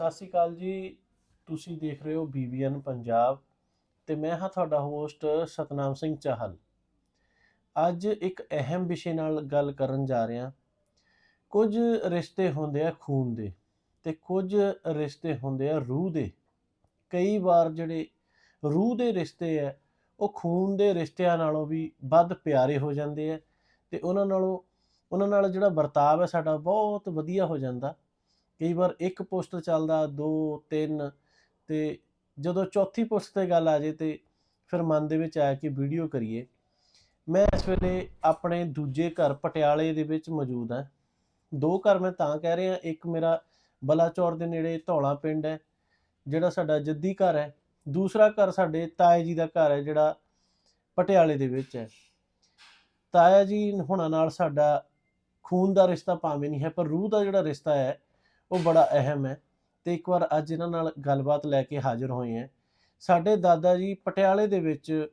ਸਤਿ ਸ਼੍ਰੀ ਅਕਾਲ ਜੀ। ਤੁਸੀਂ ਦੇਖ ਰਹੇ ਹੋ ਬੀਬੀਐਨ ਪੰਜਾਬ ਤੇ ਮੈਂ ਹਾਂ ਤੁਹਾਡਾ ਹੋਸਟ ਸਤਨਾਮ ਸਿੰਘ ਚਾਹਲ। ਅੱਜ ਇੱਕ ਅਹਿਮ ਵਿਸ਼ੇ ਨਾਲ ਗੱਲ ਕਰਨ ਜਾ ਰਿਹਾ। ਕੁਝ ਰਿਸ਼ਤੇ ਹੁੰਦੇ ਆ ਖੂਨ ਦੇ ਤੇ ਕੁਝ ਰਿਸ਼ਤੇ ਹੁੰਦੇ ਆ ਰੂਹ ਦੇ। ਕਈ ਵਾਰ ਜਿਹੜੇ ਰੂਹ ਦੇ ਰਿਸ਼ਤੇ ਆ, ਉਹ ਖੂਨ ਦੇ ਰਿਸ਼ਤਿਆਂ ਨਾਲੋਂ ਵੀ ਵੱਧ ਪਿਆਰੇ ਹੋ ਜਾਂਦੇ ਆ ਤੇ ਉਹਨਾਂ ਨਾਲੋਂ, ਉਹਨਾਂ ਨਾਲ ਜਿਹੜਾ ਵਰਤਾਵ ਹੈ ਸਾਡਾ ਬਹੁਤ ਵਧੀਆ ਹੋ ਜਾਂਦਾ। ਕਈ ਵਾਰ ਇੱਕ ਪੋਸਟ ਚੱਲਦਾ, ਦੋ, ਤਿੰਨ ਤੇ ਜਦੋਂ ਚੌਥੀ ਪੋਸਟ ਤੇ ਗੱਲ ਆ ਜੇ ਤੇ ਫਿਰ ਮਨ ਦੇ ਵਿੱਚ ਆਇਆ ਕਿ ਵੀਡੀਓ ਕਰੀਏ। ਮੈਂ ਇਸ ਵੇਲੇ ਆਪਣੇ ਦੂਜੇ ਘਰ ਪਟਿਆਲੇ ਦੇ ਵਿੱਚ ਮੌਜੂਦ ਹਾਂ। ਦੋ ਘਰ ਮੈਂ ਤਾਂ ਕਹਿ ਰਿਹਾ, ਇੱਕ ਮੇਰਾ ਬਲਾਚੌਰ ਦੇ ਨੇੜੇ ਧੌਲਾ ਪਿੰਡ ਹੈ, ਜਿਹੜਾ ਸਾਡਾ ਜੱਦੀ ਘਰ ਹੈ। ਦੂਸਰਾ ਘਰ ਸਾਡੇ ਤਾਏ ਜੀ ਦਾ ਘਰ ਹੈ, ਜਿਹੜਾ ਪਟਿਆਲੇ ਦੇ ਵਿੱਚ ਹੈ। ਤਾਇਆ ਜੀ ਹੁਣਾਂ ਨਾਲ ਸਾਡਾ ਖੂਨ ਦਾ ਰਿਸ਼ਤਾ ਭਾਵੇਂ ਨਹੀਂ ਹੈ, ਪਰ ਰੂਹ ਦਾ ਜਿਹੜਾ ਰਿਸ਼ਤਾ ਹੈ ਉਹ ਬੜਾ ਅਹਿਮ ਹੈ। ਤੇ ਇੱਕ ਵਾਰ ਅੱਜ ਇਹਨਾਂ ਨਾਲ ਗੱਲਬਾਤ ਲੈ ਕੇ ਹਾਜ਼ਰ ਹੋਏ ਹਾਂ। ਸਾਡੇ ਦਾਦਾ ਜੀ ਪਟਿਆਲੇ ਦੇ ਵਿੱਚ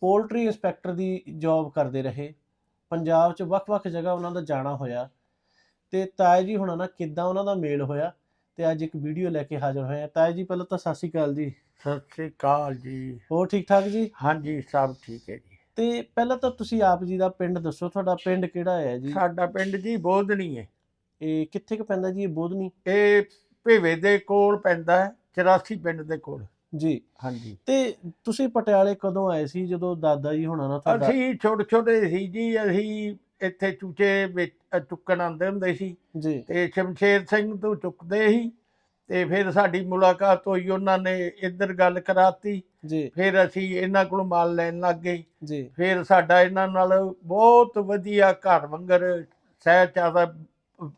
ਪੋਲਟਰੀ ਇੰਸਪੈਕਟਰ ਦੀ ਜੌਬ ਕਰਦੇ ਰਹੇ। ਪੰਜਾਬ 'ਚ ਵੱਖ-ਵੱਖ ਜਗ੍ਹਾ ਉਹਨਾਂ ਦਾ ਜਾਣਾ ਹੋਇਆ। ਤੇ ਤਾਇਆ ਜੀ ਹੁਣਾਂ ਨਾਲ ਕਿੱਦਾਂ ਉਹਨਾਂ ਦਾ ਮੇਲ ਹੋਇਆ? ਤੇ ਅੱਜ ਇੱਕ ਵੀਡੀਓ ਲੈ ਕੇ ਹਾਜ਼ਰ ਹੋਏ ਹਾਂ। ਤਾਇਆ ਜੀ ਪਹਿਲਾਂ ਤਾਂ ਸਤਿ ਸ਼੍ਰੀ ਅਕਾਲ ਜੀ। ਸਤਿ ਸ੍ਰੀ ਅਕਾਲ ਜੀ। ਹੋਰ ਠੀਕ ਠਾਕ ਜੀ? ਹਾਂਜੀ ਸਭ ਠੀਕ ਹੈ ਜੀ। ਤੇ ਪਹਿਲਾਂ ਤਾਂ ਤੁਸੀਂ ਆਪ ਜੀ ਦਾ ਪਿੰਡ ਦੱਸੋ। ਤੁਹਾਡਾ ਪਿੰਡ ਕਿਹੜਾ ਹੈ ਜੀ? ਸਾਡਾ ਪਿੰਡ ਜੀ ਬੋਧਣੀ ਹੈ। ਇਹ ਕਿੱਥੇ ਕੁ ਪੈਂਦਾ ਜੀ ਇਹ ਬੋਧਨੀ ਇਹ ਭੇਵੇ ਦੇ ਕੋਲ ਪੈਂਦਾ ਹੈ 84 ਪਿੰਡ ਦੇ ਕੋਲ। ਜੀ। ਹਾਂਜੀ। ਤੇ ਤੁਸੀਂ ਪਟਿਆਲੇ ਕਦੋਂ ਆਏ ਸੀ? ਜਦੋਂ ਦਾਦਾ ਜੀ ਹੁਣਾਂ ਨਾਲ ਤੁਹਾਡਾ? ਅਸੀਂ ਛੋਟੇ ਛੋਟੇ ਸੀ ਜੀ ਅਸੀਂ ਇੱਥੇ ਚੂਚੇ ਵਿੱਚ ਚੁੱਕਣ ਆਉਂਦੇ ਹੁੰਦੇ ਸੀ। ਜੀ। ਤੇ ਸ਼ਮਸ਼ੇਰ ਸਿੰਘ ਤੋਂ ਚੁੱਕਦੇ ਸੀ ਤੇ ਫਿਰ ਸਾਡੀ ਮੁਲਾਕਾਤ ਹੋਈ ਉਹਨਾਂ ਨੇ ਇੱਧਰ ਗੱਲ ਕਰਾਤੀ। ਜੀ। ਫਿਰ ਅਸੀਂ ਇਹਨਾਂ ਕੋਲ ਮਾਲ ਲੈਣ ਲੱਗ ਗਏ। ਜੀ। ਫਿਰ ਸਾਡਾ ਇਹਨਾਂ ਨਾਲ ਬਹੁਤ ਵਧੀਆ ਘਰ ਵੰਗਰ ਸਹਿਚਾਰਾ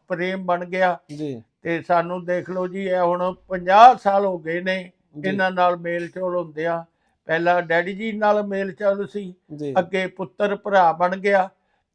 ਪ੍ਰੇਮ ਬਣ ਗਿਆ। ਜੀ। ਤੇ ਸਾਨੂੰ ਦੇਖ ਲਓ ਜੀ ਇਹ ਹੁਣ 50 ਸਾਲ ਹੋ ਗਏ ਨੇ ਇਹਨਾਂ ਨਾਲ ਮੇਲ ਚੋਲ ਹੁੰਦੇ ਆ। ਪਹਿਲਾਂ ਡੈਡੀ ਜੀ ਨਾਲ ਮੇਲ ਚੋਲ ਸੀ ਅੱਗੇ ਪੁੱਤਰ ਭਰਾ ਬਣ ਗਿਆ।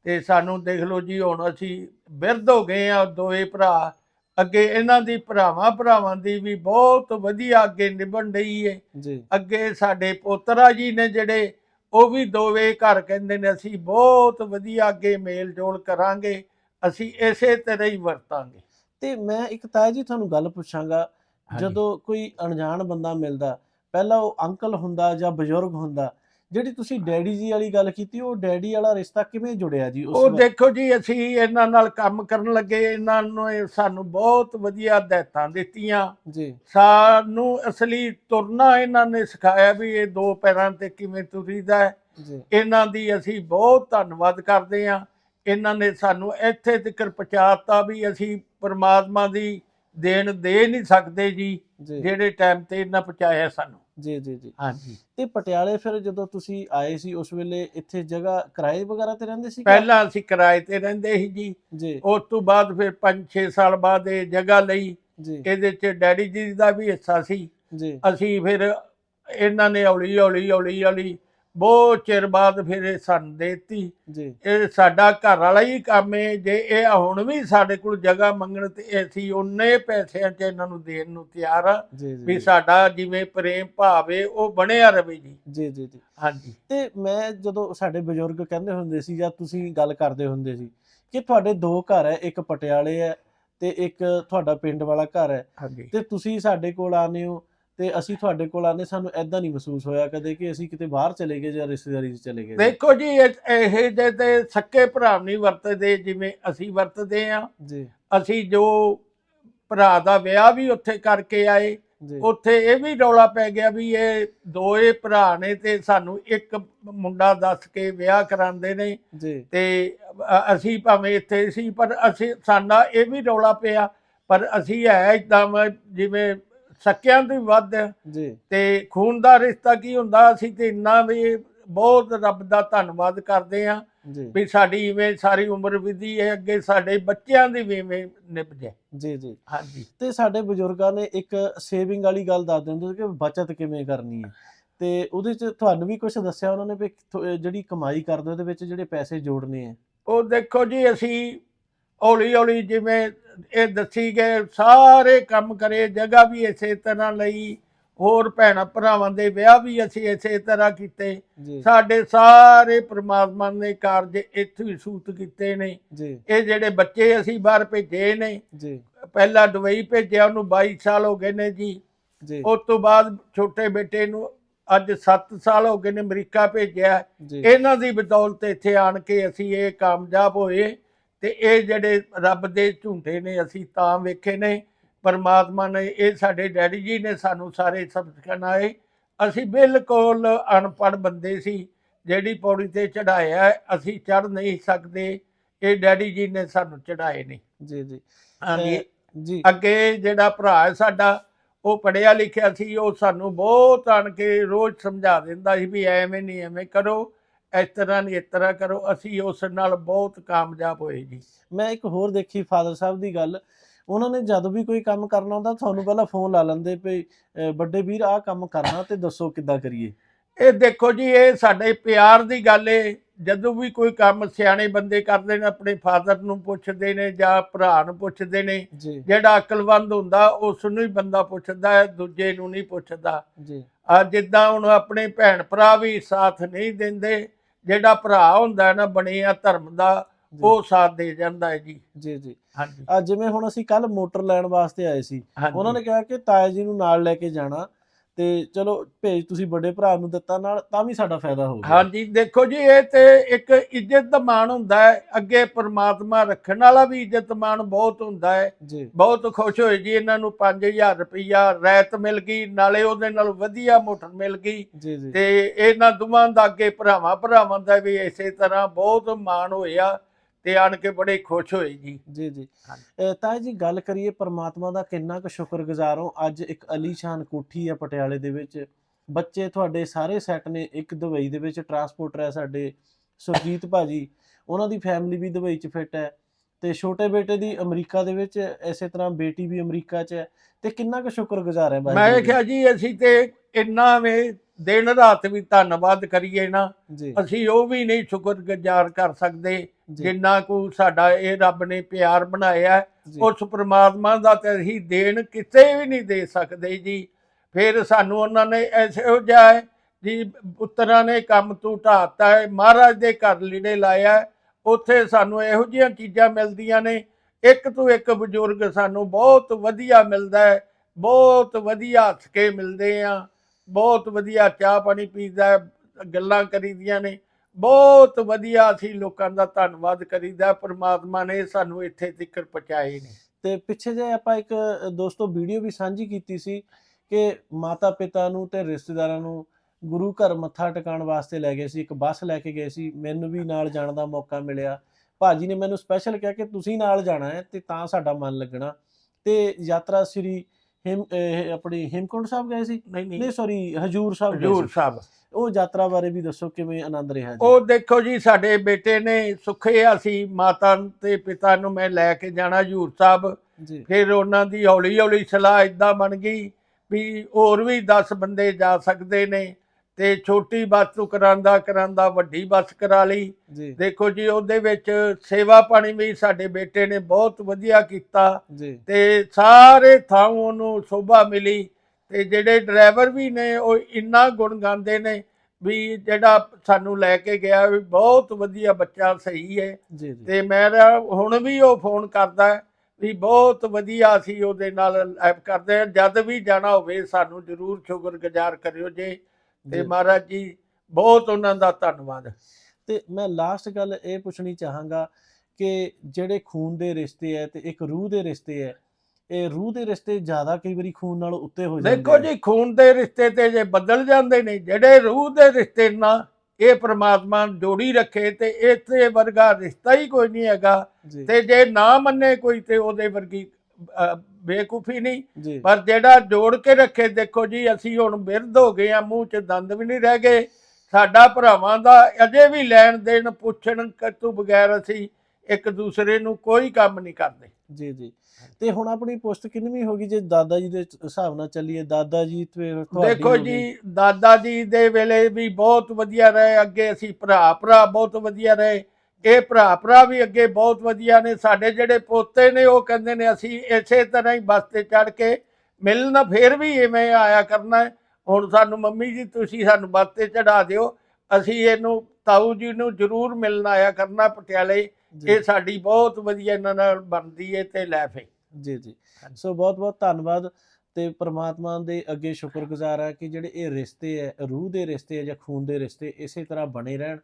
ਤੇ ਸਾਨੂੰ ਦੇਖ ਲਓ ਜੀ ਹੁਣ ਅਸੀਂ ਬਿਰਧ ਹੋ ਗਏ ਆ ਦੋਏ ਭਰਾ। ਅੱਗੇ ਇਹਨਾਂ ਦੀ ਭਰਾਵਾਂ ਭਰਾਵਾਂ ਦੀ ਵੀ ਬਹੁਤ ਵਧੀਆ ਅੱਗੇ ਨਿਭਣ ਰਹੀ ਜੀ। ਅੱਗੇ ਸਾਡੇ ਪੋਤਰਾ ਜੀ ਨੇ ਜਿਹੜੇ ਉਹ ਵੀ ਦੋਵੇਂ ਘਰ ਕਹਿੰਦੇ ਨੇ ਅਸੀਂ ਬਹੁਤ ਵਧੀਆ ਅੱਗੇ ਮੇਲ ਜੋਲ ਕਰਾਂਗੇ। ਅਸੀਂ ਇਸੇ ਤਰ੍ਹਾਂ ਹੀ ਵਰਤਾਂਗੇ। ਤੇ ਮੈਂ ਇੱਕ ਤਾਇਆ ਜੀ ਤੁਹਾਨੂੰ ਗੱਲ ਪੁੱਛਾਂਗਾ ਜਦੋਂ ਕੋਈ ਅਣਜਾਣ ਬੰਦਾ ਮਿਲਦਾ ਪਹਿਲਾਂ ਉਹ ਅੰਕਲ ਹੁੰਦਾ ਜਾਂ ਬਜ਼ੁਰਗ ਹੁੰਦਾ ਜਿਹੜੀ ਤੁਸੀਂ ਡੈਡੀ ਜੀ ਵਾਲੀ ਗੱਲ ਕੀਤੀ ਉਹ ਡੈਡੀ ਵਾਲਾ ਰਿਸ਼ਤਾ ਕਿਵੇਂ ਜੁੜਿਆ ਜੀ ਉਸ ਉਹ? ਦੇਖੋ ਜੀ ਅਸੀਂ ਇਹਨਾਂ ਨਾਲ ਕੰਮ ਕਰਨ ਲੱਗੇ ਇਹਨਾਂ ਨੂੰ ਸਾਨੂੰ ਬਹੁਤ ਵਧੀਆ ਹਦਾਇਤਾਂ ਦਿੱਤੀਆਂ। ਜੀ। ਸਾਨੂੰ ਅਸਲੀ ਤੁਰਨਾ ਇਹਨਾਂ ਨੇ ਸਿਖਾਇਆ ਵੀ ਇਹ ਦੋ ਪੈਰਾਂ ਤੇ ਕਿਵੇਂ ਤੁਰੀਦਾ ਹੈ। ਜੀ। ਇਹਨਾਂ ਦੀ ਅਸੀਂ ਬਹੁਤ ਧੰਨਵਾਦ ਕਰਦੇ ਹਾਂ। ਇਹਨਾਂ ਨੇ ਸਾਨੂੰ ਇੱਥੇ ਤੱਕ ਪਹੁੰਚਾਤਾ ਵੀ ਅਸੀਂ ਪਰਮਾਤਮਾ ਦੀ ਦੇਣ ਦੇ ਨਹੀਂ ਸਕਦੇ ਜੀ ਜਿਹੜੇ ਟਾਈਮ ਤੇ ਇਹਨਾਂ ਪਹੁੰਚਾਇਆ ਸਾਨੂੰ। ਜੀ ਜੀ ਜੀ। ਹਾਂਜੀ। ਤੇ ਪਟਿਆਲੇ ਫਿਰ ਜਦੋਂ ਤੁਸੀਂ ਆਏ ਸੀ ਉਸ ਵੇਲੇ ਇੱਥੇ ਜਗ੍ਹਾ ਕਿਰਾਏ ਵਗੈਰਾ ਤੇ ਰਹਿੰਦੇ ਸੀ ਪਹਿਲਾਂ ਅਸੀਂ ਕਿਰਾਏ ਤੇ ਰਹਿੰਦੇ ਸੀ ਜੀ। ਉਸ ਤੋਂ ਬਾਅਦ ਫਿਰ 5-6 ਸਾਲ ਬਾਅਦ ਇਹ ਜਗ੍ਹਾ ਲਈ। ਇਹਦੇ ਚ ਡੈਡੀ ਜੀ ਦਾ ਵੀ ਹਿੱਸਾ ਸੀ। ਜੀ। ਅਸੀਂ ਫਿਰ ਇਹਨਾਂ ਨੇ ਹੌਲੀ ਹੌਲੀ ਹੌਲੀ ਹੌਲੀ ਬਹੁਤ ਚਿਰ ਬਾਅਦ ਫਿਰ ਇਹ ਸਾਨੂੰ ਦੇਤੀ। ਜੀ। ਇਹ ਸਾਡਾ ਘਰ ਵਾਲਾ ਹੀ ਕੰਮ ਹੈ ਜੇ ਇਹ ਹੁਣ ਵੀ ਸਾਡੇ ਕੋਲ ਜਗ੍ਹਾ ਮੰਗਣ ਤੇ ਅਸੀਂ ਉਹਨੇ ਪੈਸਿਆਂ 'ਚ ਇਹਨਾਂ ਨੂੰ ਦੇਣ ਨੂੰ ਤਿਆਰ ਆ ਜੀ ਜੀ ਵੀ ਸਾਡਾ ਜਿਵੇਂ ਪ੍ਰੇਮ ਭਾਵੇ ਉਹ ਬਣਿਆ ਰਵੇ ਜੀ। ਜੀ ਜੀ ਜੀ। ਹਾਂਜੀ। ਤੇ ਮੈਂ ਜਦੋਂ ਸਾਡੇ ਬਜ਼ੁਰਗ ਕਹਿੰਦੇ ਹੁੰਦੇ ਸੀ ਜਾਂ ਤੁਸੀਂ ਗੱਲ ਕਰਦੇ ਹੁੰਦੇ ਸੀ ਕਿ ਤੁਹਾਡੇ ਦੋ ਘਰ ਹੈ ਇੱਕ ਪਟਿਆਲੇ ਹੈ ਤੇ ਇੱਕ ਤੁਹਾਡਾ ਪਿੰਡ ਵਾਲਾ ਘਰ ਹੈ ਹਾਂਜੀ। ਤੇ ਤੁਸੀਂ ਸਾਡੇ ਕੋਲ ਆਨੇ ਹੋ ਤੇ ਅਸੀਂ ਤੁਹਾਡੇ ਕੋਲ ਆਨੇ ਸਾਨੂੰ ਐਦਾਂ ਨਹੀਂ ਮਹਿਸੂਸ ਹੋਇਆ ਕਦੇ ਕਿ ਅਸੀਂ ਕਿਤੇ ਬਾਹਰ ਚਲੇ ਗਏ ਜਾਂ ਰਿਸ਼ਤੇਦਾਰੀ 'ਚ ਚਲੇ ਗਏ ਦੇਖੋ ਜੀ ਇਹ ਇਹ ਜਿਹੇ ਤੇ ਸੱਕੇ ਭਰਾ ਨਹੀਂ ਵਰਤਦੇ ਜਿਵੇਂ ਅਸੀਂ ਵਰਤਦੇ ਆ ਜੀ। ਅਸੀਂ ਜੋ ਭਰਾ ਦਾ ਵਿਆਹ ਵੀ ਉੱਥੇ ਕਰਕੇ ਆਏ ਜੀ। ਉੱਥੇ ਇਹ ਵੀ ਰੌਲਾ ਪੈ ਗਿਆ ਵੀ ਇਹ ਦੋਏ ਭਰਾ ਨੇ ਤੇ ਸਾਨੂੰ ਇੱਕ ਮੁੰਡਾ ਦੱਸ ਕੇ ਵਿਆਹ ਕਰਾਉਂਦੇ ਨੇ। ਜੀ। ਤੇ ਅ- ਅਸੀਂ ਭਾਵੇਂ ਇੱਥੇ ਸੀ ਪਰ ਅਸੀਂ ਸਾਡਾ ਇਹ ਵੀ ਰੌਲਾ ਪਿਆ ਪਰ ਅਸੀਂ ਹੈ ਇਦਾਂ ਜਿਵੇਂ ਸਕਿਆਂ ਤੋਂ ਵੀ ਵੱਧ। ਆ। ਜੀ। ਤੇ ਖੂਨ ਦਾ ਰਿਸ਼ਤਾ ਕੀ ਹੁੰਦਾ? ਅਸੀਂ ਤੇ ਇੰਨਾ ਵੀ ਬਹੁਤ ਰੱਬ ਦਾ ਧੰਨਵਾਦ ਕਰਦੇ ਆ ਵੀ ਸਾਡੀ ਇਵੇਂ ਸਾਰੀ ਉਮਰ ਵਿਧੀ ਹੈ ਅੱਗੇ ਸਾਡੇ ਬੱਚਿਆਂ ਦੀ ਵੀ ਇਵੇਂ ਨਿਭ ਜਾਏ। ਜੀ ਜੀ। ਹਾਂਜੀ। ਤੇ ਸਾਡੇ ਬਜ਼ੁਰਗਾਂ ਨੇ ਇੱਕ ਸੇਵਿੰਗ ਵਾਲੀ ਗੱਲ ਦੱਸ ਦਿੰਦੇ ਕਿ ਬਚਤ ਕਿਵੇਂ ਕਰਨੀ ਹੈ। ਤੇ ਉਹਦੇ ਚ ਤੁਹਾਨੂੰ ਵੀ ਕੁਝ ਦੱਸਿਆ ਉਹਨਾਂ ਨੇ ਵੀ ਜਿਹੜੀ ਕਮਾਈ ਕਰਦੇ ਉਹਦੇ ਵਿੱਚ ਜਿਹੜੇ ਪੈਸੇ ਜੋੜਨੇ ਆ ਉਹ ਦੇਖੋ ਜੀ ਅਸੀਂ ਹੌਲੀ ਹੌਲੀ ਜਿਵੇਂ ਇਹ ਦੱਸੀ ਗਏ ਸਾਰੇ ਕੰਮ ਕਰੇ ਜਗ੍ਹਾ ਵੀ ਇਸੇ ਤਰ੍ਹਾਂ ਲਈ। ਹੋਰ ਭੈਣਾਂ ਭਰਾਵਾਂ ਦੇ ਵਿਆਹ ਵੀ ਅਸੀਂ ਇਸੇ ਤਰ੍ਹਾਂ ਕੀਤੇ। ਸਾਡੇ ਸਾਰੇ ਪ੍ਰਮਾਤਮਾ ਨੇ ਕਾਰਜ ਇੱਥੇ ਹੀ ਸੂਤ ਕੀਤੇ ਨੇ। ਇਹ ਜਿਹੜੇ ਬੱਚੇ ਅਸੀਂ ਬਾਹਰ ਭੇਜੇ ਨੇ ਪਹਿਲਾਂ ਦੁਬਈ ਭੇਜਿਆ ਉਹਨੂੰ 22 ਸਾਲ ਹੋ ਗਏ ਨੇ ਜੀ। ਉਸ ਤੋਂ ਬਾਅਦ ਛੋਟੇ ਬੇਟੇ ਨੂੰ ਅੱਜ 7 ਸਾਲ ਹੋ ਗਏ ਨੇ ਅਮਰੀਕਾ ਭੇਜਿਆ। ਇਹਨਾਂ ਦੀ ਬਦੌਲਤ ਇੱਥੇ ਆਣ ਕੇ ਅਸੀਂ ਇਹ ਕਾਮਯਾਬ ਹੋਏ। ਤੇ ਇਹ ਜਿਹੜੇ ਰੱਬ ਦੇ ਝੂਠੇ ਨੇ ਅਸੀਂ ਤਾਂ ਵੇਖੇ ਨੇ ਪਰਮਾਤਮਾ ਨੇ ਇਹ ਸਾਡੇ ਡੈਡੀ ਜੀ ਨੇ ਸਾਨੂੰ ਸਾਰੇ ਸਬਕ ਸਿਖਾਏ ਅਸੀਂ ਬਿਲਕੁਲ ਅਨਪੜ੍ਹ ਬੰਦੇ ਸੀ ਜਿਹੜੀ ਪੌੜੀ ਤੇ ਚੜਾਇਆ ਅਸੀਂ ਚੜ ਨਹੀਂ ਸਕਦੇ ਇਹ ਡੈਡੀ ਜੀ ਨੇ ਸਾਨੂੰ ਚੜਾਏ ਨੇ। ਜੀ ਜੀ। ਹਾਂਜੀ। ਜੀ। ਅੱਗੇ ਜਿਹੜਾ ਭਰਾ ਹੈ ਸਾਡਾ ਉਹ ਪੜਿਆ ਲਿਖਿਆ ਸੀ ਉਹ ਸਾਨੂੰ ਬਹੁਤ ਆਣ ਕੇ ਰੋਜ਼ ਸਮਝਾ ਦਿੰਦਾ ਸੀ ਵੀ ਐਵੇਂ ਨਹੀਂ ਐਵੇਂ ਕਰੋ। ਇਸ ਤਰ੍ਹਾਂ ਨਹੀਂ ਇਸ ਤਰ੍ਹਾਂ ਕਰੋ ਅਸੀਂ ਉਸ ਨਾਲ ਬਹੁਤ ਕਾਮਯਾਬ ਹੋਏ ਜੀ। ਮੈਂ ਇੱਕ ਹੋਰ ਦੇਖੀ ਫਾਦਰ ਸਾਹਿਬ ਦੀ ਗੱਲ। ਉਹਨਾਂ ਨੇ ਜਦ ਵੀ ਕੋਈ ਕੰਮ ਕਰਨਾ ਹੁੰਦਾ ਤੁਹਾਨੂੰ ਪਹਿਲਾਂ ਫੋਨ ਲਾ ਲੈਂਦੇ ਅਹ, ਵੱਡੇ ਵੀਰ ਆਹ ਕੰਮ ਕਰਨਾ ਤੇ ਦੱਸੋ ਕਿੱਦਾਂ ਕਰੀਏ। ਇਹ ਦੇਖੋ ਜੀ ਇਹ ਸਾਡੇ ਪਿਆਰ ਦੀ ਗੱਲ ਏ। ਜਦੋਂ ਵੀ ਕੋਈ ਕੰਮ ਸਿਆਣੇ ਬੰਦੇ ਕਰਦੇ ਨੇ ਆਪਣੇ ਫਾਦਰ ਨੂੰ ਪੁੱਛਦੇ ਨੇ ਜਾਂ ਭਰਾ ਨੂੰ ਪੁੱਛਦੇ ਨੇ ਜਿਹੜਾ ਅਕਲਵੰਦ ਹੁੰਦਾ ਉਸ ਨੂੰ ਹੀ ਬੰਦਾ ਪੁੱਛਦਾ ਹੈ ਦੂਜੇ ਨੂੰ ਨਹੀਂ ਪੁੱਛਦਾ। ਜੀ। ਆ ਜਿੱਦਾਂ ਹੁਣ ਆਪਣੇ ਭੈਣ ਭਰਾ ਵੀ ਸਾਥ ਨਹੀਂ ਦਿੰਦੇ ਜਿਹੜਾ ਭਰਾ ਹੁੰਦਾ ਨਾ ਬਣਿਆ ਧਰਮ ਦਾ ਉਹ ਸਾਥ ਦੇ ਜਾਂਦਾ ਹੈ ਜੀ। ਜੀ ਜੀ। ਹਾਂਜੀ। ਆ ਜਿਵੇਂ ਹੁਣ ਅਸੀਂ ਕੱਲ ਮੋਟਰ ਲੈਣ ਵਾਸਤੇ ਆਏ ਸੀ ਉਹਨਾਂ ਨੇ ਕਿਹਾ ਕਿ ਤਾਇਆ ਜੀ ਨੂੰ ਨਾਲ ਲੈ ਕੇ ਜਾਣਾ ਤੇ ਚਲੋ ਭੇਜ ਤੁਸੀਂ ਵੱਡੇ ਭਰਾ ਨੂੰ ਦਿੱਤਾ ਨਾਲ ਤਾਂ ਵੀ ਸਾਡਾ ਫਾਇਦਾ ਹੋ ਗਿਆ। ਹਾਂਜੀ ਦੇਖੋ ਜੀ ਇਹ ਤੇ ਇੱਕ ਇੱਜ਼ਤ ਦਾ ਮਾਣ ਹੁੰਦਾ ਹੈ ਅੱਗੇ ਪ੍ਰਮਾਤਮਾ ਰੱਖਣ ਵਾਲਾ ਵੀ ਇੱਜ਼ਤ ਮਾਣ ਬਹੁਤ ਹੁੰਦਾ ਹੈ। ਜੀ। ਬਹੁਤ ਖੁਸ਼ ਹੋਏ ਜੀ ਇਹਨਾਂ ਨੂੰ 5000 ਰੁਪਈਆ ਰੈਤ ਮਿਲ ਗਈ ਨਾਲੇ ਉਹਦੇ ਨਾਲ ਵਧੀਆ ਮੋਟਰ ਮਿਲ ਗਈ। ਜੀ ਜੀ। ਤੇ ਇਹਨਾਂ ਦੋਵਾਂ ਦਾ ਅੱਗੇ ਭਰਾਵਾਂ ਭਰਾਵਾਂ ਦਾ ਵੀ ਇਸੇ ਤਰ੍ਹਾਂ ਬਹੁਤ ਮਾਣ ਹੋਇਆ। ਤੇ ਆਣ ਕੇ ਬੜੇ ਖੁਸ਼ ਹੋਏ ਜੀ। ਜੀ ਜੀ। ਤਾਂ ਜੀ ਗੱਲ ਕਰੀਏ ਪਰਮਾਤਮਾ ਦਾ ਕਿੰਨਾ ਕੁ ਸ਼ੁਕਰਗੁਜ਼ਾਰ ਹਾਂ। ਅੱਜ ਇੱਕ ਅਲੀਸ਼ਾਨ ਕੋਠੀ ਹੈ ਪਟਿਆਲੇ ਦੇ ਵਿੱਚ। ਬੱਚੇ ਤੁਹਾਡੇ ਸਾਰੇ ਸੈੱਟ ਨੇ ਇੱਕ ਦੁਬਈ ਦੇ ਵਿੱਚ ਟਰਾਂਸਪੋਰਟਰ ਹੈ ਸਾਡੇ ਸੁਰਜੀਤ ਭਾਜੀ। ਉਹਨਾਂ ਦੀ ਫੈਮਿਲੀ ਵੀ ਦੁਬਈ 'ਚ ਫਿੱਟ ਹੈ ਤੇ ਛੋਟੇ ਬੇਟੇ ਦੀ ਅਮਰੀਕਾ ਦੇ ਵਿੱਚ ਇਸੇ ਤਰ੍ਹਾਂ ਬੇਟੀ ਵੀ ਅਮਰੀਕਾ 'ਚ ਹੈ। ਤੇ ਕਿੰਨਾ ਕੁ ਸ਼ੁਕਰਗੁਜ਼ਾਰ ਹੈ ਮੈਂ ਕਿਹਾ ਜੀ ਅਸੀਂ ਤੇ ਇੰਨਾ ਵੇ ਦਿਨ ਰਾਤ ਵੀ ਧੰਨਵਾਦ ਕਰੀਏ ਨਾ। ਅਸੀਂ ਉਹ ਵੀ ਨਹੀਂ ਸ਼ੁਕਰਗੁਜ਼ਾਰ ਕਰ ਸਕਦੇ ਜਿੰਨਾ ਕੁ ਸਾਡਾ ਇਹ ਰੱਬ ਨੇ ਪਿਆਰ ਬਣਾਇਆ ਉਸ ਪ੍ਰਮਾਤਮਾ ਦਾ ਤੇ ਅਸੀਂ ਦੇਣ ਕਿਤੇ ਵੀ ਨਹੀਂ ਦੇ ਸਕਦੇ ਜੀ। ਫਿਰ ਸਾਨੂੰ ਉਹਨਾਂ ਨੇ ਐਸੋ ਹੈ ਜੀ ਪੁੱਤਰਾਂ ਨੇ ਕੰਮ ਤੋਂ ਢਾਤਾ ਹੈ ਮਹਾਰਾਜ ਦੇ ਘਰ ਲੀੜੇ ਲਾਇਆ। ਉੱਥੇ ਸਾਨੂੰ ਇਹੋ ਜਿਹੀਆਂ ਚੀਜ਼ਾਂ ਮਿਲਦੀਆਂ ਨੇ। ਇੱਕ ਤੋਂ ਇੱਕ ਬਜ਼ੁਰਗ ਸਾਨੂੰ ਬਹੁਤ ਵਧੀਆ ਮਿਲਦਾ ਹੈ ਬਹੁਤ ਵਧੀਆ ਹੱਸ ਕੇ ਮਿਲਦੇ ਆ ਬਹੁਤ ਵਧੀਆ ਚਾਹ ਪਾਣੀ ਪੀਦਾ ਗੱਲਾਂ ਕਰੀਦੀਆਂ ਨੇ। ਬਹੁਤ ਵਧੀਆ ਅਸੀਂ ਲੋਕਾਂ ਦਾ ਧੰਨਵਾਦ ਕਰੀਦਾ, ਪਰਮਾਤਮਾ ਨੇ ਸਾਨੂੰ ਇੱਥੇ ਤੱਕ ਪਹੁੰਚਾਏ ਨੇ। ਤੇ ਪਿੱਛੇ ਜੇ ਆਪਾਂ ਇੱਕ, ਦੋਸਤੋ, ਵੀਡੀਓ ਵੀ ਸਾਂਝੀ ਕੀਤੀ ਸੀ ਕਿ ਮਾਤਾ ਪਿਤਾ ਨੂੰ ਤੇ ਰਿਸ਼ਤੇਦਾਰਾਂ ਨੂੰ ਗੁਰੂ ਘਰ ਮੱਥਾ ਟਿਕਾਉਣ ਵਾਸਤੇ ਲੈ ਗਏ ਸੀ, ਇੱਕ ਬੱਸ ਲੈ ਕੇ ਗਏ ਸੀ, ਮੈਨੂੰ ਵੀ ਨਾਲ ਜਾਣ ਦਾ ਮੌਕਾ ਮਿਲਿਆ। ਭਾਜੀ ਨੇ ਮੈਨੂੰ ਸਪੈਸ਼ਲ ਕਿਹਾ ਕਿ ਤੁਸੀਂ ਨਾਲ ਜਾਣਾ ਹੈ ਤੇ ਤਾਂ ਸਾਡਾ ਮਨ ਲੱਗਣਾ। ਤੇ ਯਾਤਰਾ ਸ੍ਰੀ ਹਿਮ ਇਹ ਆਪਣੀ ਹਿਮਕੁੰਡ ਸਾਹਿਬ ਗਏ ਸੀ? ਨਹੀਂ ਨਹੀਂ। ਸੌਰੀ ਹਜੂਰ ਸਾਹਿਬ ਗਏ ਹਜੂਰ ਸੀ। ਸਾਹਿਬ। ਉਹ ਯਾਤਰਾ ਬਾਰੇ ਵੀ ਦੱਸੋ ਕਿਵੇਂ ਆਨੰਦ ਰਿਹਾ ਜੀ? ਉਹ ਦੇਖੋ ਜੀ ਸਾਡੇ ਬੇਟੇ ਨੇ ਸੁਖੇ ਅਸੀਂ ਮਾਤਾ ਤੇ ਪਿਤਾ ਨੂੰ ਮੈਂ ਲੈ ਕੇ ਜਾਣਾ ਹਜੂਰ ਸਾਹਿਬ। ਜੀ। ਫਿਰ ਉਹਨਾਂ ਦੀ ਹੌਲੀ ਹੌਲੀ ਸਲਾਹ ਇਦਾਂ ਬਣ ਗਈ ਵੀ ਹੋਰ ਵੀ 10 ਬੰਦੇ ਜਾ ਸਕਦੇ ਨੇ। ਤੇ ਛੋਟੀ ਬੱਸ ਤੋਂ ਕਰਾਂਦਾ ਕਰਾਂਦਾ ਵੱਡੀ ਬੱਸ ਕਰਾ ਲਈ। ਜੀ। ਦੇਖੋ ਜੀ ਉਹਦੇ ਵਿੱਚ ਸੇਵਾ ਪਾਣੀ ਵੀ ਸਾਡੇ ਬੇਟੇ ਨੇ ਬਹੁਤ ਵਧੀਆ ਕੀਤਾ। ਤੇ ਸਾਰੇ ਥਾਂ ਉਹਨੂੰ ਸ਼ੋਭਾ ਮਿਲੀ ਤੇ ਜਿਹੜੇ ਡਰਾਈਵਰ ਵੀ ਨੇ ਉਹ ਇੰਨਾ ਗੁਣ ਗਾਉਂਦੇ ਨੇ ਵੀ ਜਿਹੜਾ ਸਾਨੂੰ ਲੈ ਕੇ ਗਿਆ ਵੀ ਬਹੁਤ ਵਧੀਆ ਬੱਚਾ ਸਹੀ ਹੈ। ਤੇ ਮੇਰਾ ਹੁਣ ਵੀ ਉਹ ਫੋਨ ਕਰਦਾ ਵੀ ਬਹੁਤ ਵਧੀਆ ਸੀ ਉਹਦੇ ਨਾਲ ਐਪ ਕਰਦੇ ਆ ਜਦ ਵੀ ਜਾਣਾ ਹੋਵੇ ਸਾਨੂੰ ਜ਼ਰੂਰ ਸ਼ੁਕਰਗੁਜ਼ਾਰ ਕਰਿਓ ਜੇ ਤੇ। ਮਹਾਰਾਜ ਜੀ ਬਹੁਤ ਉਹਨਾਂ ਦਾ ਧੰਨਵਾਦ ਤੇ ਮੈਂ ਲਾਸਟ ਗੱਲ ਇਹ ਪੁੱਛਣੀ ਚਾਹਾਂਗਾ ਕਿ ਜਿਹੜੇ ਖੂਨ ਦੇ ਰਿਸ਼ਤੇ ਹੈ ਤੇ ਇੱਕ ਰੂਹ ਦੇ ਰਿਸ਼ਤੇ ਹੈ ਇਹ ਰੂਹ ਦੇ ਰਿਸ਼ਤੇ ਜ਼ਿਆਦਾ ਕਈ ਵਾਰੀ ਖੂਨ ਨਾਲੋਂ ਉੱਤੇ ਹੋ ਜਾਂਦੇ ਦੇਖੋ। ਜੀ ਖੂਨ ਦੇ ਰਿਸ਼ਤੇ ਤੇ ਜੇ ਬਦਲ ਜਾਂਦੇ ਨੇ ਜਿਹੜੇ ਰੂਹ ਦੇ ਰਿਸ਼ਤੇ ਨਾਲ ਇਹ ਪ੍ਰਮਾਤਮਾ ਜੋੜੀ ਰੱਖੇ ਤੇ ਇੱਥੇ ਵਰਗਾ ਰਿਸ਼ਤਾ ਹੀ ਕੋਈ ਨਹੀਂ ਹੈਗਾ ਤੇ ਜੇ ਨਾ ਮੰਨੇ ਕੋਈ ਤੇ ਉਹਦੇ ਵਰਗੀ ਬੇਕੂਫੀ ਨਹੀਂ। ਪਰ ਜਿਹੜਾ ਜੋੜ ਕੇ ਰੱਖੇ ਦੇਖੋ ਜੀ ਅਸੀਂ ਹੁਣ ਬਿਰਧ ਹੋ ਗਏ ਆ ਮੂੰਹ 'ਚ ਦੰਦ ਵੀ ਨਹੀਂ ਰਹਿ ਗਏ। ਸਾਡਾ ਭਰਾਵਾਂ ਦਾ ਅਜੇ ਵੀ ਲੈਣ ਦੇਣ ਪੁੱਛਣ ਤੋਂ ਬਗੈਰ ਅਸੀਂ ਇੱਕ ਦੂਸਰੇ ਨੂੰ ਕੋਈ ਕੰਮ ਨਹੀਂ ਕਰਦੇ। ਜੀ ਜੀ। ਤੇ ਹੁਣ ਆਪਣੀ ਪੁਸਤ ਕਿੰਨਵੀਂ ਹੋ ਗਈ? ਜੇ ਦਾਦਾ ਜੀ ਦੇ ਹਿਸਾਬ ਨਾਲ ਚੱਲੀਏ ਦਾਦਾ ਜੀ ਤੇ ਤੁਹਾਡੀ ਦੇਖੋ। ਜੀ ਦਾਦਾ ਜੀ ਦੇ ਵੇਲੇ ਵੀ ਬਹੁਤ ਵਧੀਆ ਰਹੇ। ਅੱਗੇ ਅਸੀਂ ਭਰਾ ਭਰਾ ਬਹੁਤ ਵਧੀਆ ਰਹੇ। ਇਹ ਭਰਾ ਭਰਾ ਵੀ ਅੱਗੇ ਬਹੁਤ ਵਧੀਆ ਨੇ ਸਾਡੇ ਜਿਹੜੇ ਪੋਤੇ ਨੇ ਉਹ ਕਹਿੰਦੇ ਨੇ ਅਸੀਂ ਇਸੇ ਤਰ੍ਹਾਂ ਹੀ ਬੱਸ ਤੇ ਚੜ ਕੇ ਮਿਲਣਾ ਫੇਰ ਵੀ ਇਵੇਂ ਆਇਆ ਕਰਨਾ। ਹੁਣ ਸਾਨੂੰ ਮੰਮੀ ਜੀ ਤੁਸੀਂ ਸਾਨੂੰ ਬੱਸ ਤੇ ਚੜਾ ਦਿਓ ਅਸੀਂ ਇਹਨੂੰ ਤਾਊ ਜੀ ਨੂੰ ਜ਼ਰੂਰ ਮਿਲਣ ਆਇਆ ਕਰਨਾ ਪਟਿਆਲੇ। ਇਹ ਸਾਡੀ ਬਹੁਤ ਵਧੀਆ ਇਹਨਾਂ ਨਾਲ ਬਣਦੀ ਹੈ ਤੇ ਲੈਫ ਹੈ ਜੀ ਜੀ। ਸੋ ਬਹੁਤ ਬਹੁਤ ਧੰਨਵਾਦ ਤੇ ਪ੍ਰਮਾਤਮਾ ਦੇ ਅੱਗੇ ਸ਼ੁਕਰਗੁਜ਼ਾਰ ਆ ਕਿ ਜਿਹੜੇ ਇਹ ਰਿਸ਼ਤੇ ਹੈ ਰੂਹ ਦੇ ਰਿਸ਼ਤੇ ਹੈ ਜਾਂ ਖੂਨ ਦੇ ਰਿਸ਼ਤੇ ਇਸੇ ਤਰ੍ਹਾਂ ਬਣੇ ਰਹਿਣ।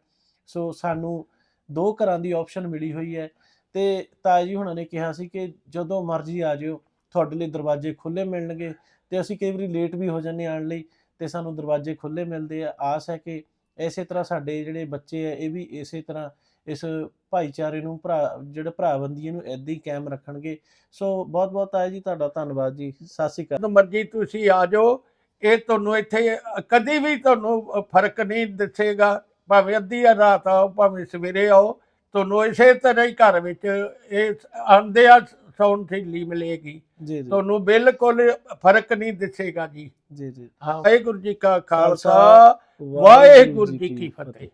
ਸੋ ਸਾਨੂੰ ਦੋ ਘਰਾਂ ਦੀ ਆਪਸ਼ਨ ਮਿਲੀ ਹੋਈ ਹੈ। ਤੇ ਤਾਇਆ ਜੀ ਹੁਣਾਂ ਨੇ ਕਿਹਾ ਸੀ ਕਿ ਜਦੋਂ ਮਰਜ਼ੀ ਆ ਜਿਓ, ਤੁਹਾਡੇ ਲਈ ਦਰਵਾਜ਼ੇ ਖੁੱਲੇ ਮਿਲਣਗੇ ਤੇ ਅਸੀਂ ਕਈ ਵਾਰੀ ਲੇਟ ਵੀ ਹੋ ਜਾਂਦੇ ਆਉਣ ਲਈ ਤੇ ਸਾਨੂੰ ਦਰਵਾਜ਼ੇ ਖੁੱਲੇ ਮਿਲਦੇ ਆ। ਆਸ ਹੈ ਕਿ ਇਸੇ ਤਰ੍ਹਾਂ ਸਾਡੇ ਜਿਹੜੇ ਬੱਚੇ ਆ, ਇਹ ਵੀ ਇਸੇ ਤਰ੍ਹਾਂ ਇਸ ਭਾਈਚਾਰੇ ਨੂੰ ਭਰਾ, ਜਿਹੜੇ ਭਰਾਬੰਦੀ ਨੂੰ ਏਦਾਂ ਹੀ ਕਾਇਮ ਰੱਖਣਗੇ। ਸੋ ਬਹੁਤ ਬਹੁਤ ਤਾਇਆ ਜੀ, ਤੁਹਾਡਾ ਧੰਨਵਾਦ ਜੀ। ਸਤਿ ਸ਼੍ਰੀ ਅਕਾਲ। ਜਦੋਂ ਮਰਜ਼ੀ ਤੁਸੀਂ ਆ ਜਾਓ, ਇਹ ਤੁਹਾਨੂੰ ਇੱਥੇ ਕਦੀ ਵੀ ਤੁਹਾਨੂੰ ਫ਼ਰਕ ਨਹੀਂ ਦਿਸੇਗਾ। ਭਾਵੇਂ ਅੱਧੀ ਰਾਤ ਆਓ ਭਾਵੇਂ ਸਵੇਰੇ ਆਓ ਤੁਹਾਨੂੰ ਇਸੇ ਤਰ੍ਹਾਂ ਹੀ ਘਰ ਵਿੱਚ ਇਹ ਆਂਦੇ ਆ ਸੌਣ ਥੀਲੀ ਮਿਲੇਗੀ। ਜੀ ਜੀ। ਤੁਹਾਨੂੰ ਬਿਲਕੁਲ ਫ਼ਰਕ ਨਹੀਂ ਦਿਸੇਗਾ ਜੀ। ਜੀ ਜੀ। ਹਾਂ। ਵਾਹਿਗੁਰੂ ਜੀ ਕਾ ਖਾਲਸਾ, ਵਾਹਿਗੁਰੂ ਜੀ ਕੀ ਫਤਿਹ।